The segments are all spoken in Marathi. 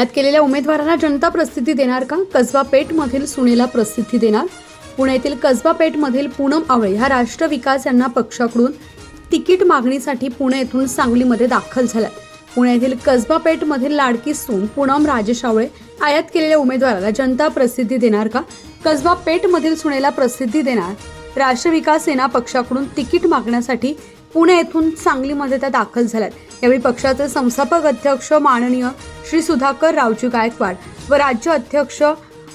आयात केलेल्या उमेदवारांना जनता प्रसिद्धी देणार का? कसबा पेठमधील सुनेला प्रसिद्धी देणार? पुण्यातील कसबा पेठमधील पूनम आवळे ह्या राष्ट्र विकास यांना पक्षाकडून तिकीट मागणीसाठी पुणे येथून सांगलीमध्ये दाखल झाल्यात. पुण्यातील कसबा पेठमधील लाडकी सून पूनम राजेश आवळे आयात केलेल्या उमेदवाराला जनता प्रसिद्धी देणार का? कसबा पेठमधील सुनेला प्रसिद्धी देणार? राष्ट्र विकास सेना पक्षाकडून तिकीट मागण्यासाठी पुणे येथून सांगलीमध्ये त्या दाखल झाल्यात. यावेळी पक्षाचे संस्थापक अध्यक्ष माननीय श्री सुधाकर रावजी गायकवाड व राज्य अध्यक्ष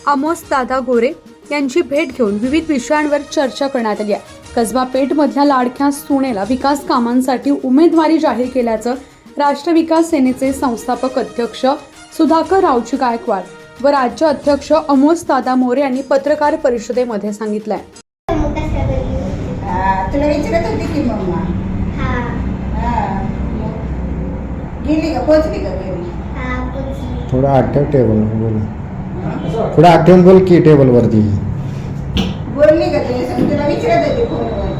अमोस दादा गोरे यांची भेट घेऊन विविध विषयांवर चर्चा करण्यात आली आहे. कसबा पेठमधल्या लाडक्या सुनेला विकास कामांसाठी उमेदवारी जाहीर केल्याचं राष्ट्र विकास सेनेचे संस्थापक अध्यक्ष सुधाकर रावजी गायकवाड व राज्य अध्यक्ष अमोस दादा मोरे यांनी पत्रकार परिषदेमध्ये सांगितलंय. तुला विचारत होती की मम्मा? हा, गेली का? पोचली का घरी? थोडं आठ ठेव टेबल बोल. थोडं आठ ठेवून बोल की टेबलवरती बोलली का तुला? सांग तुला विचारत होती फोनवर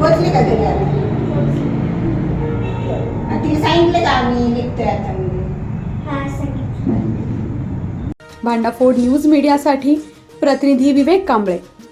पोचली का घरी आली आणि तिला सांगितलं का आम्ही निघतोय आता म्हणून? भांडाफोड न्यूज मीडियासाठी प्रतिनिधी विवेक कांबळे.